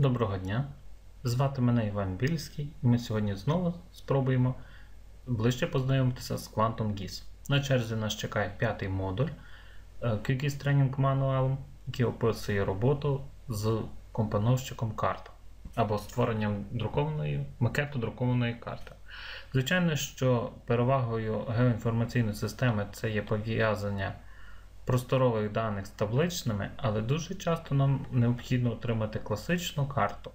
Доброго дня! Звати мене Іван Більський, і ми сьогодні знову спробуємо ближче познайомитися з Quantum GIS. На черзі нас чекає п'ятий модуль е, QGIS Training Manual, який описує роботу з компоновщиком карт або створенням друкованої макету друкованої карти. Звичайно, що перевагою геоінформаційної системи це є пов'язання просторових даних з табличними, але дуже часто нам необхідно отримати класичну карту.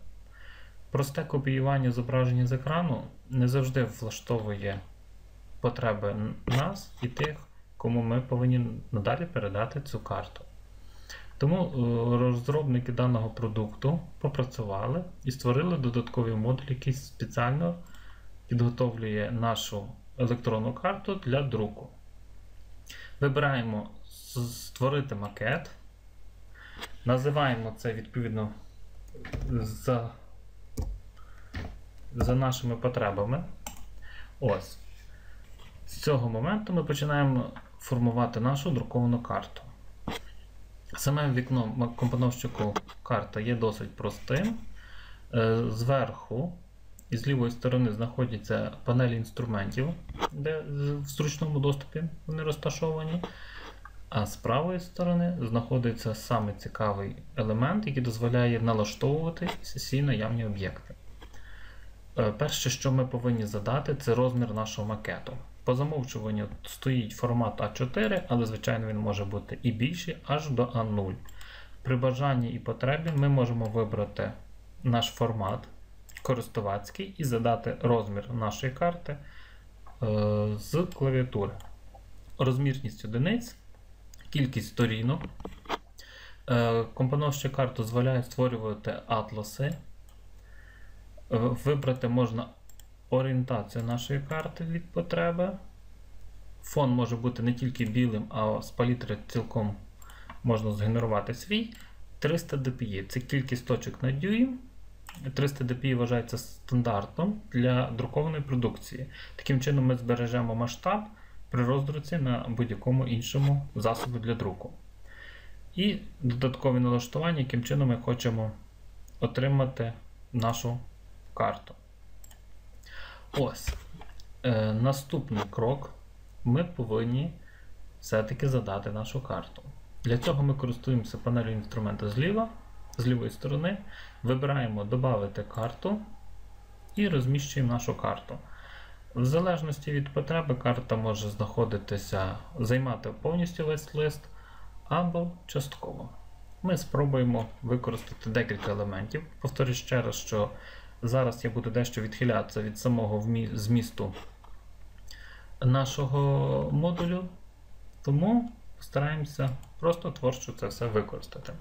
Просте копіювання зображення з екрану не завжди влаштовує потреби нас і тих, кому ми повинні надалі передати цю карту. Тому е, розробники даного продукту попрацювали і створили додатковий модуль, який спеціально підготовлює нашу електронну карту для друку. Вибираємо створити макет. Називаємо це відповідно за за нашими потребами. Ось. З цього моменту ми починаємо формувати нашу друковану карту. Саме вікно компоновщику карта є досить простим. Е, зверху і з лівої сторони знаходяться панелі інструментів, де в зручному доступі вони розташовані. А з правої сторони знаходиться саме цікавий елемент, який дозволяє налаштовувати всі наявні об'єкти. Е, перше, що ми повинні задати, це розмір нашого макету. По замовчуванню стоїть формат А4, але, звичайно, він може бути і більший, аж до А0. При бажанні і потребі ми можемо вибрати наш формат користувацький і задати розмір нашої карти е, з клавіатури. Розмірність одиниць кількість сторінок. Е, компоновща карт дозволяє створювати атласи. Е, вибрати можна орієнтацію нашої карти від потреби. Фон може бути не тільки білим, а з палітри цілком можна згенерувати свій. 300 dpi це кількість точок на дюйм. 300 dpi вважається стандартом для друкованої продукції. Таким чином, ми збережемо масштаб при роздруці на будь-якому іншому засобі для друку. І додаткові налаштування, яким чином ми хочемо отримати нашу карту. Ось. Е, Наступний крок ми повинні все-таки задати нашу карту. Для цього ми користуємося панелью інструмента зліва, з лівої сторони, вибираємо Додати карту і розміщуємо нашу карту. В залежності від потреби, карта може знаходитися, займати повністю весь лист або частково. Ми спробуємо використати декілька елементів. Повторюю ще раз, що зараз я буду дещо відхилятися від самого змісту нашого модулю, тому постараємося просто творчо це все використати.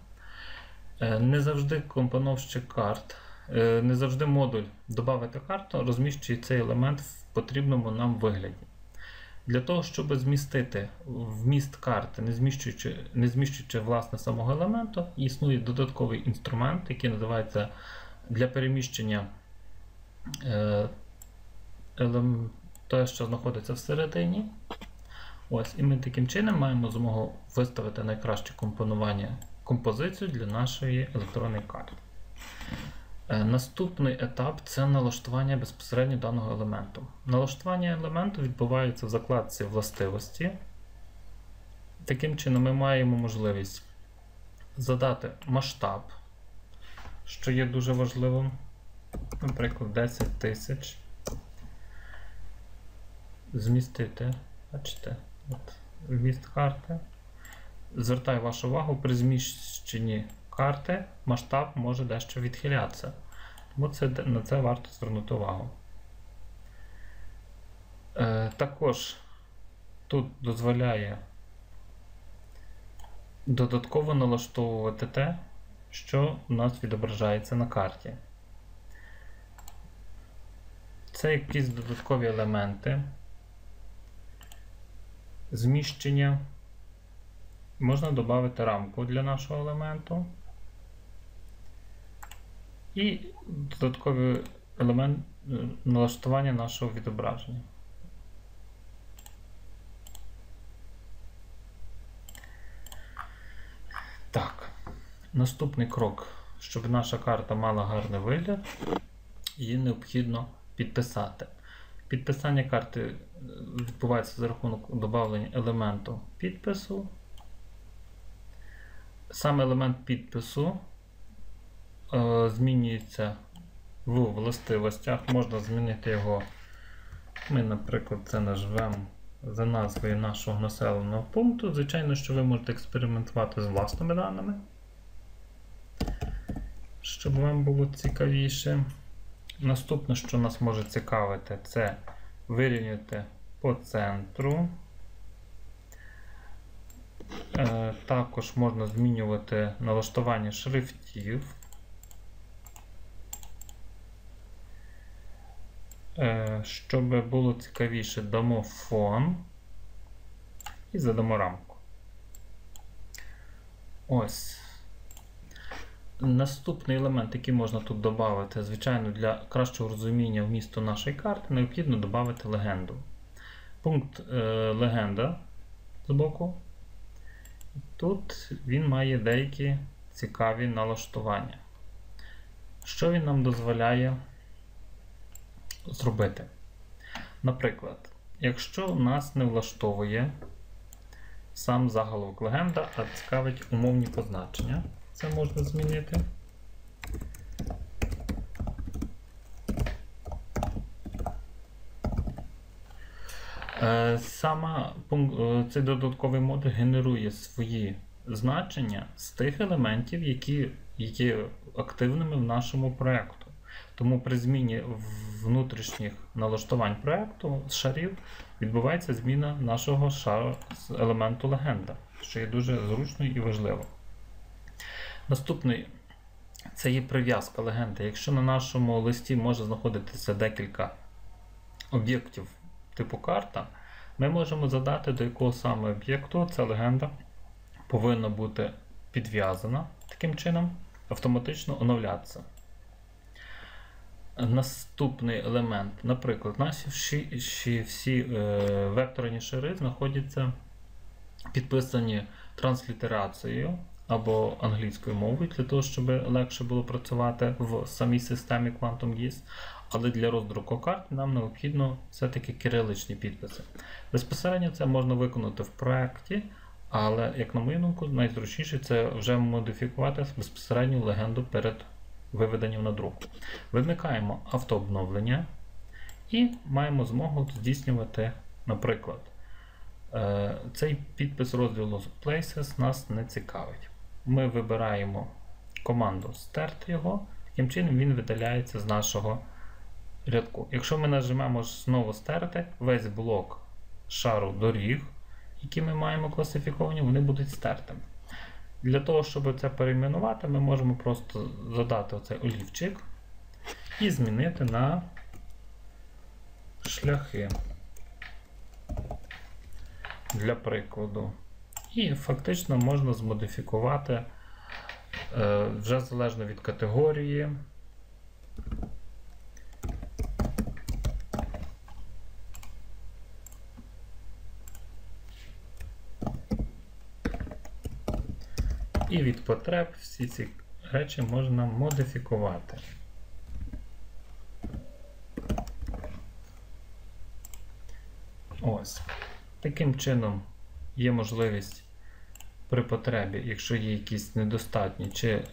Е, не завжди компоновщик карт, не завжди модуль додати карту, розміщує цей елемент в потрібному нам вигляді. Для того, щоб змістити вміст карти, не зміщуючи не зміщуючи власне самого елементу, існує додатковий інструмент, який називається для переміщення е, те, що знаходиться всередині. Ось, І ми таким чином маємо змогу виставити найкраще компонування композицію для нашої електронної карти. Е, наступний етап це налаштування безпосередньо даного елементу. Налаштування елементу відбувається в закладці властивості. Таким чином, ми маємо можливість задати масштаб, що є дуже важливим. Наприклад, 10 тисяч. Змістити, бачите, от, вміст карти. Звертаю вашу увагу при зміщенні карти масштаб може дещо відхилятися. Тому це, на це варто звернути увагу. Е, Також тут дозволяє додатково налаштовувати те, що у нас відображається на карті. Це якісь додаткові елементи, зміщення. Можна додати рамку для нашого елементу. І додатковий елемент е, налаштування нашого відображення. Так, наступний крок, щоб наша карта мала гарний вигляд, її необхідно підписати. Підписання карти е, відбувається за рахунок додавлення елементу підпису. Сам елемент підпису змінюється в властивостях. Можна змінити його. Ми, наприклад, це назвемо за назвою нашого населеного пункту. Звичайно, що ви можете експериментувати з власними даними, щоб вам було цікавіше. Наступне, що нас може цікавити, це вирівняти по центру. Е, Також можна змінювати налаштування шрифтів. Щоб було цікавіше, дамо фон і задамо рамку. Ось. Наступний елемент, який можна тут додати, звичайно, для кращого розуміння вмісту нашої карти, необхідно додати легенду. Пункт е, легенда збоку. Тут він має деякі цікаві налаштування. Що він нам дозволяє зробити? Наприклад, якщо нас не влаштовує сам заголовок легенда, а цікавить умовні позначення, це можна змінити. Е, Сама е, цей додатковий модуль генерує свої значення з тих елементів, які є активними в нашому проєкту. Тому при зміні внутрішніх налаштувань проєкту шарів відбувається зміна нашого шару з елементу легенда, що є дуже зручною і важливо. Наступний це є прив'язка легенди. Якщо на нашому листі може знаходитися декілька об'єктів типу карта, ми можемо задати, до якого саме об'єкту ця легенда повинна бути підв'язана таким чином, автоматично оновлятися. Наступний елемент, наприклад, наші всі, всі е, векторні шари знаходяться підписані транслітерацією або англійською мовою, для того, щоб легше було працювати в самій системі QuantumGIS. Але для роздруку карт нам необхідно все-таки кириличні підписи. Безпосередньо це можна виконати в проєкті, але, як на мою думку, найзручніше це вже модифікувати безпосередню легенду перед виведенням на друк. Вимикаємо автообновлення і маємо змогу здійснювати, наприклад, е, цей підпис розділу Places нас не цікавить. Ми вибираємо команду стерти його, таким чином він видаляється з нашого рядку. Якщо ми нажмемо знову стерти, весь блок шару доріг, які ми маємо класифіковані, вони будуть стертими. Для того, щоб це перейменувати, ми можемо просто задати оцей олівчик і змінити на шляхи для прикладу. І фактично можна змодифікувати е, вже залежно від категорії. І від потреб всі ці речі можна модифікувати. Ось. Таким чином є можливість при потребі, якщо є якісь недостатні чи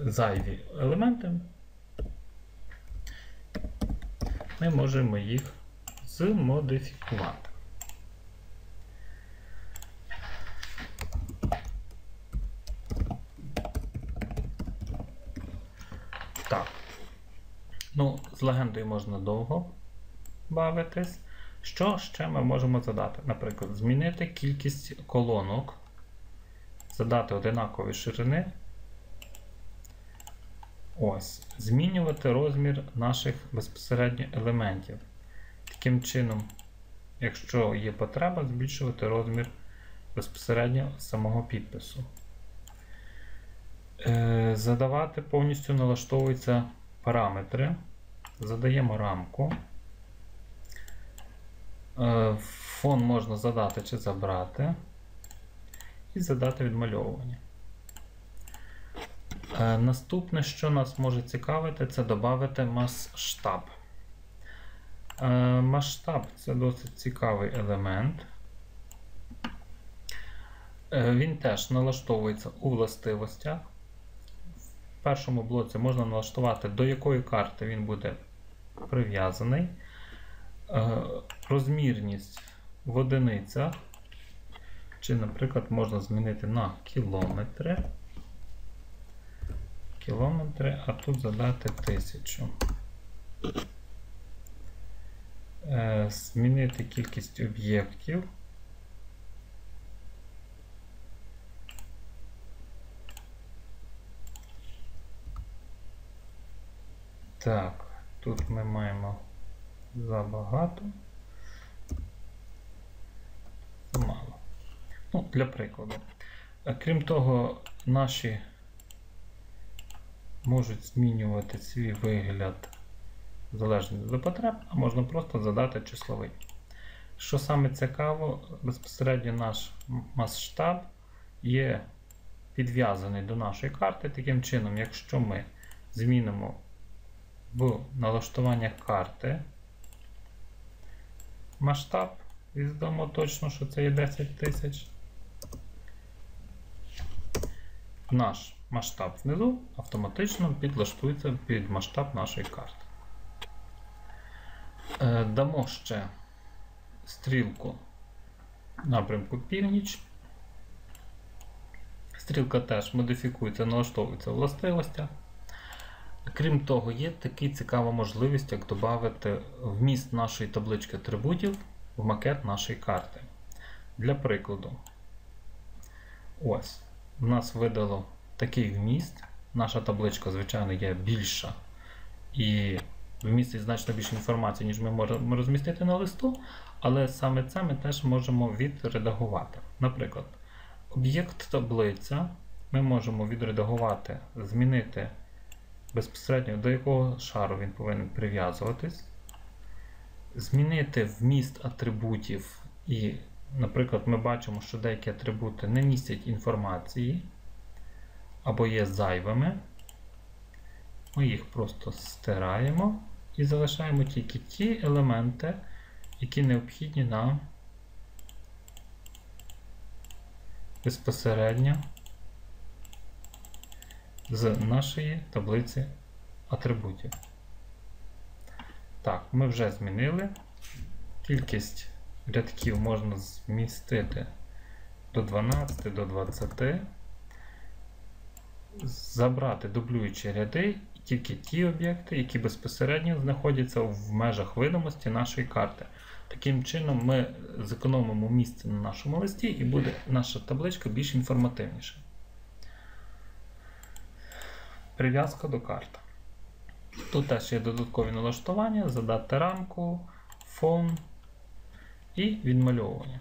зайві елементи, ми можемо їх змодифікувати. Так. Ну, з легендою можна довго бавитись. Що ще ми можемо задати? Наприклад, змінити кількість колонок, задати одинакові ширини. Ось, Змінювати розмір наших безпосередньо елементів. Таким чином, якщо є потреба, збільшувати розмір безпосередньо самого підпису. Е, задавати повністю налаштовуються параметри. Задаємо рамку. Фон можна задати чи забрати. І задати відмальовування. Е, Наступне, що нас може цікавити, це додати масштаб. Е, Масштаб це досить цікавий елемент. Е, Він теж налаштовується у властивостях. Першому блоці можна налаштувати, до якої карти він буде прив'язаний. Е, Розмірність в одиницях. Чи, наприклад, можна змінити на кілометри. Кілометри, а тут задати тисячу. Е, Змінити кількість об'єктів. Так, тут ми маємо забагато. Замало. Ну, для прикладу. Е, Крім того, наші можуть змінювати свій вигляд залежно від потреб, а можна просто задати числовий. Що саме цікаво, безпосередньо наш масштаб є підв'язаний до нашої карти. Таким чином, якщо ми змінимо в налаштуваннях карти масштаб, і здамо точно, що це є 10 тисяч. Наш масштаб внизу автоматично підлаштується під масштаб нашої карти. Е, Дамо ще стрілку напрямку північ. Стрілка теж модифікується, налаштовується в властивостях. Крім того, є така цікава можливість, як додати вміст нашої таблички атрибутів в макет нашої карти. Для прикладу, ось, в нас видало такий вміст. Наша табличка, звичайно, є більша і вмістить значно більше інформації, ніж ми можемо розмістити на листу, але саме це ми теж можемо відредагувати. Наприклад, об'єкт таблиця ми можемо відредагувати, змінити безпосередньо до якого шару він повинен прив'язуватись, змінити вміст атрибутів, і, наприклад, ми бачимо, що деякі атрибути не містять інформації або є зайвими. Ми їх просто стираємо і залишаємо тільки ті елементи, які необхідні нам безпосередньо з нашої таблиці атрибутів. Так, ми вже змінили. Кількість рядків можна змістити до 12, до 20. Забрати дублюючі ряди тільки ті об'єкти, які безпосередньо знаходяться в межах видимості нашої карти. Таким чином, ми зекономимо місце на нашому листі і буде наша табличка більш інформативніша. Прив'язка до карти. Тут теж є додаткові налаштування, задати рамку, фон і відмальовування.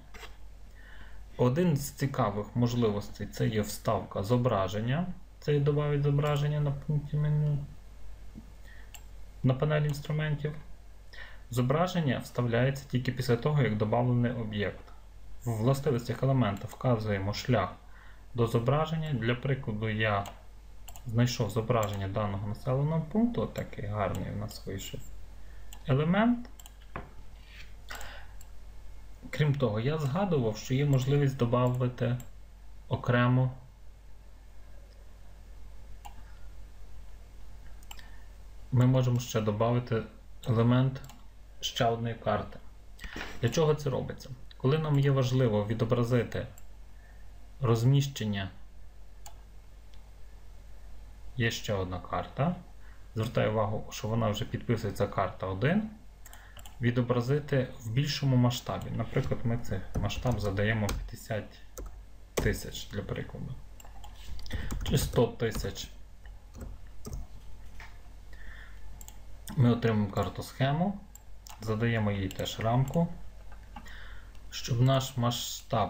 Один з цікавих можливостей це є вставка зображення. Це і додавить зображення на пункті меню на панелі інструментів. Зображення вставляється тільки після того, як додавлений об'єкт. В властивостях елемента вказуємо шлях до зображення. Для прикладу, я знайшов зображення даного населеного пункту, отакий гарний у нас вийшов елемент. Крім того, я згадував, що є можливість додати окремо ми можемо ще додати елемент ще одної карти. Для чого це робиться? Коли нам є важливо відобразити розміщення, є ще одна карта. Звертаю увагу, що вона вже підписується карта 1. Відобразити в більшому масштабі. Наприклад, ми цей масштаб задаємо 50 тисяч для прикладу. Чи 100 тисяч. Ми отримаємо карту схему, задаємо їй теж рамку. Щоб наш масштаб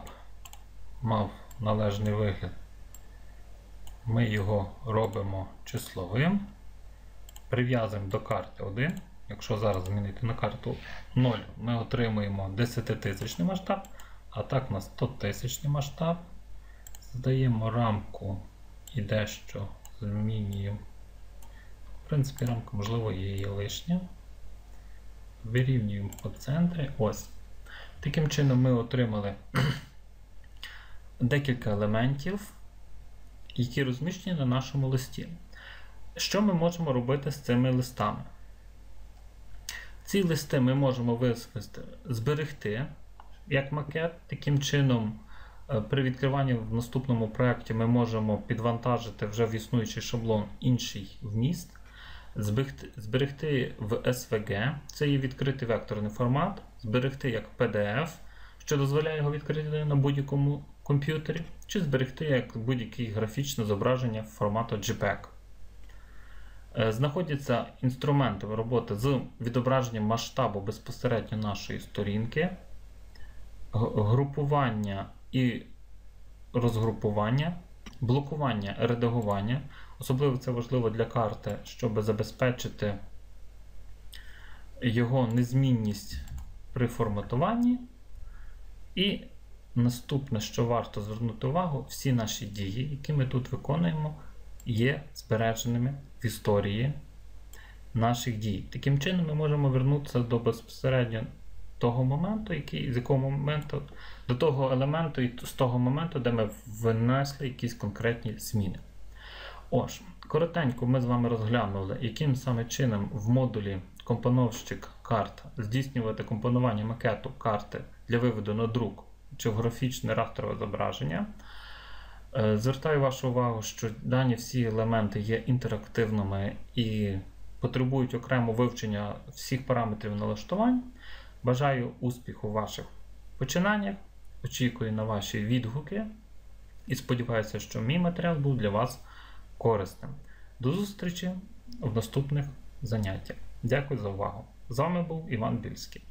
мав належний вигляд, ми його робимо числовим, прив'язуємо до карти 1. Якщо зараз змінити на карту 0, ми отримуємо 10-тисячний масштаб, а так на 100 тисячний масштаб. Задаємо рамку і дещо Змінюємо. В принципі, рамка, можливо, є і лишня. Вирівнюємо по центрі. Ось. Таким чином ми отримали декілька елементів, які розміщені на нашому листі. Що ми можемо робити з цими листами? Ці листи ми можемо висвести, зберегти як макет. Таким чином, е, при відкриванні в наступному проєкті ми можемо підвантажити вже в існуючий шаблон інший вміст, зберегти, зберегти в SVG, це є відкритий векторний формат, зберегти як PDF, що дозволяє його відкрити на будь-якому комп'ютері, чи зберегти як будь-яке графічне зображення формату JPEG. Е, Знаходяться інструменти роботи з відображенням масштабу безпосередньо нашої сторінки, групування і розгрупування, блокування, редагування. Особливо це важливо для карти, щоб забезпечити його незмінність при форматуванні. І наступне, що варто звернути увагу, всі наші дії, які ми тут виконуємо, є збереженими в історії наших дій. Таким чином, ми можемо вернутися до безпосередньо того моменту, який, з якого моменту, до того елементу і з того моменту, де ми внесли якісь конкретні зміни. Отож, коротенько ми з вами розглянули, яким саме чином в модулі компоновщик карт здійснювати компонування макету карти для виводу на друк чи в графічне рафтерове зображення. Е, Звертаю вашу увагу, що дані всі елементи є інтерактивними і потребують окремо вивчення всіх параметрів налаштувань. Бажаю успіху в ваших починаннях, очікую на ваші відгуки і сподіваюся, що мій матеріал був для вас корисним. До зустрічі в наступних заняттях. Дякую за увагу. З вами був Іван Більський.